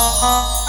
uh-huh.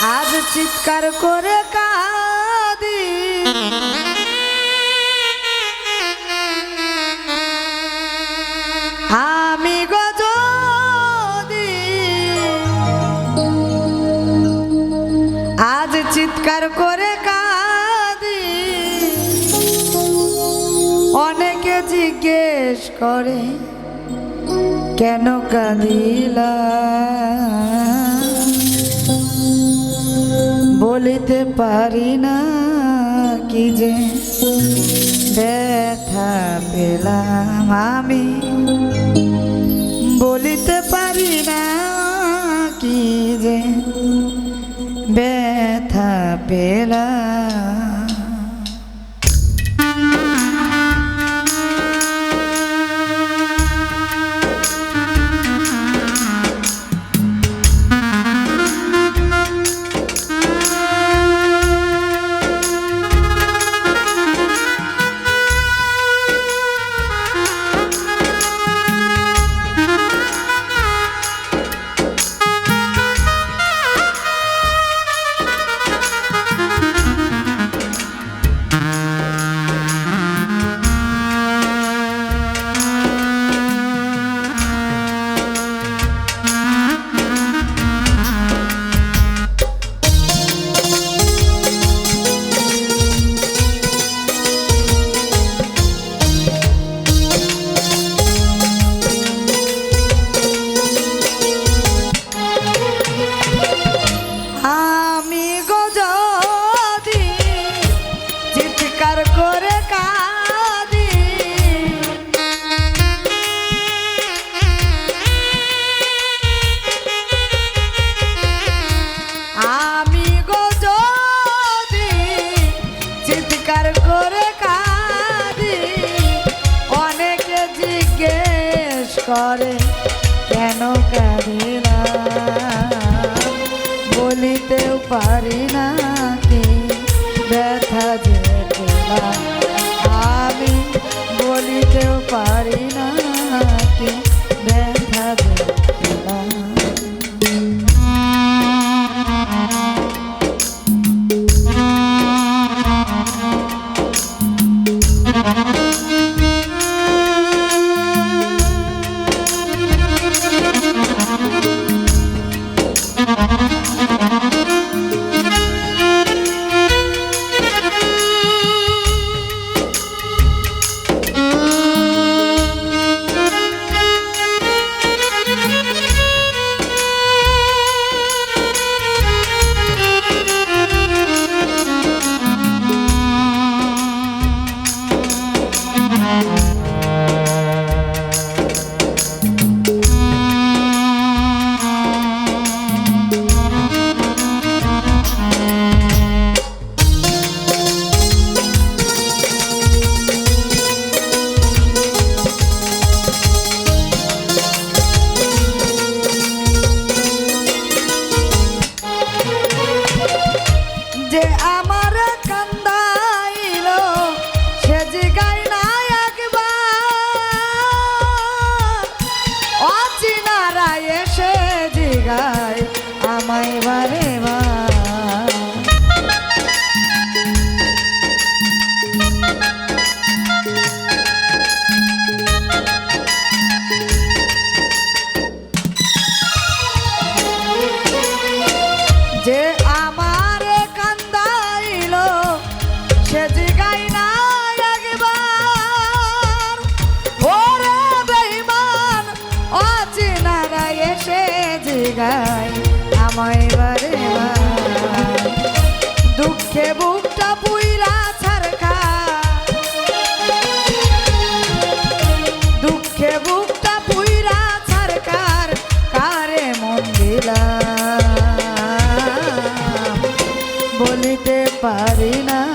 আজ চিৎকার করে কাঁদি। আমি গো যদি আজ চিৎকার করে কাঁদি, অনেকে জিজ্ঞেস করে, কেন কাঁদিলা? বলিতে পারি না, কি যে ব্যথা পেলাম আমি। বলিতে পারি না, কি যে ব্যথা পেলাম করে পারি না।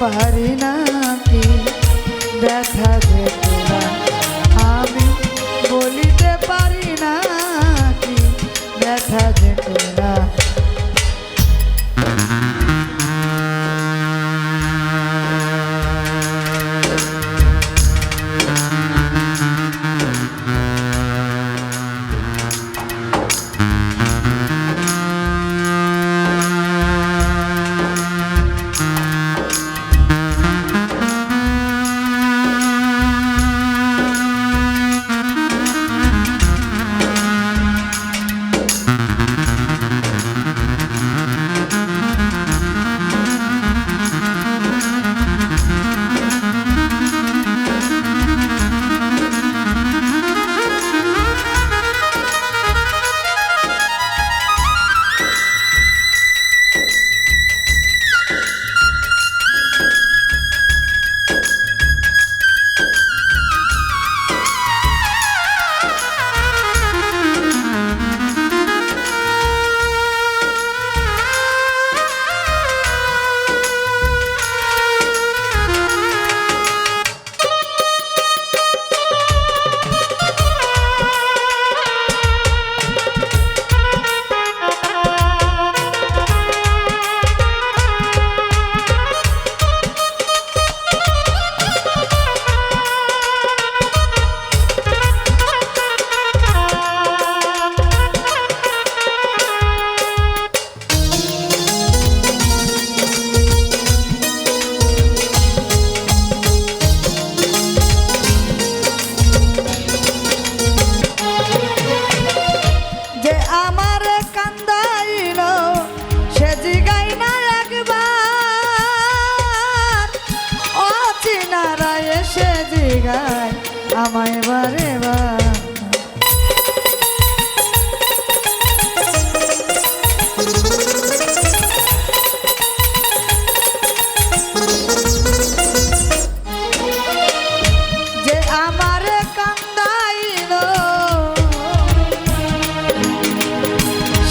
পারি না কি ব্যথা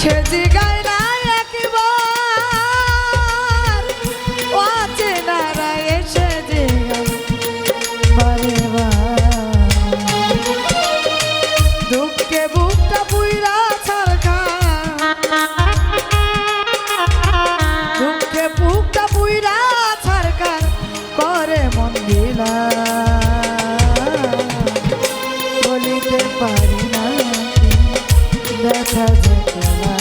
সেজি গায় না একবার অচে নারায় সেজি বারে দুঃখে বুকটা পুইরা ছাড়খা দুঃখে বুকটা পুইরা ছাড়খার করে মন দিলা। বলিতে পারি না দেখা যেত না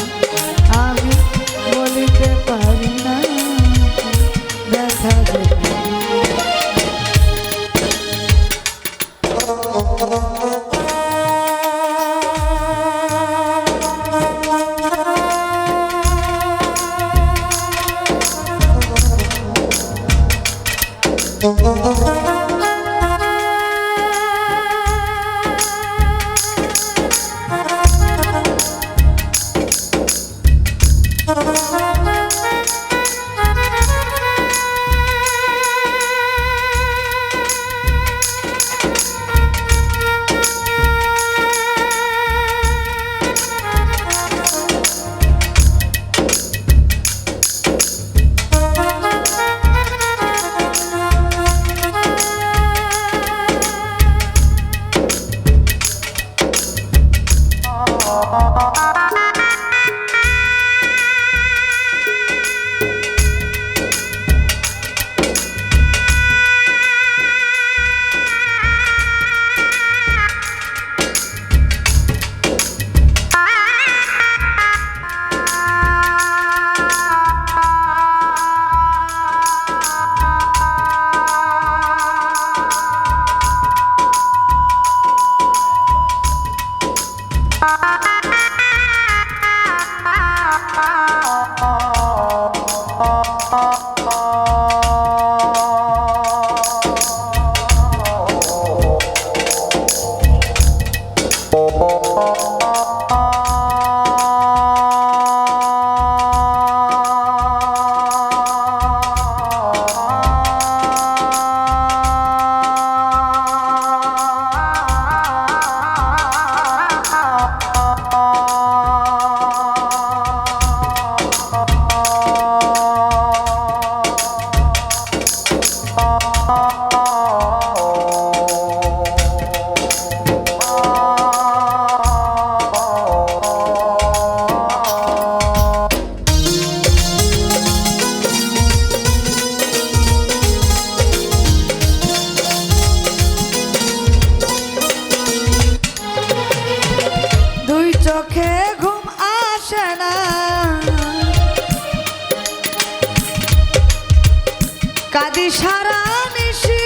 সারা নিশি।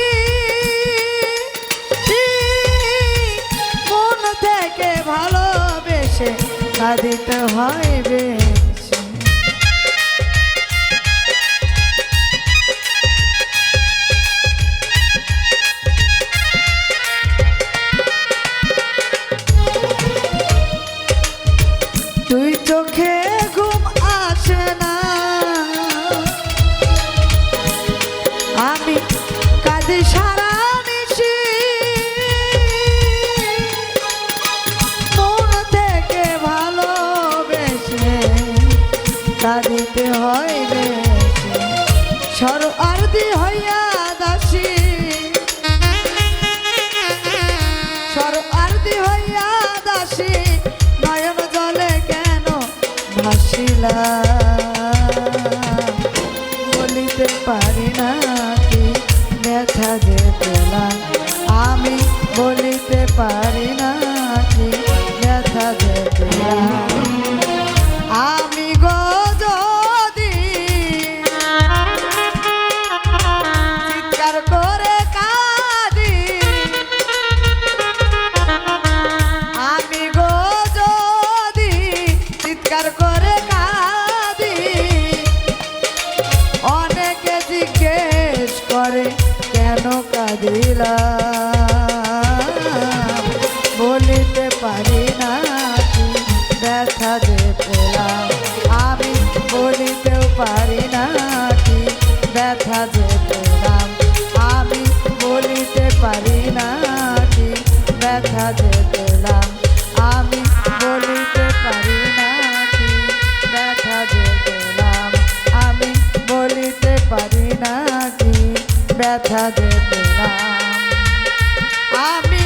মন থেকে ভালোবেসে কাঁদিতে হয় বেশি Love. আমি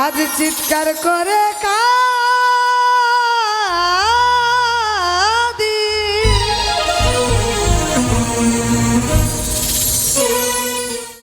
আজ চিৎকার করে কা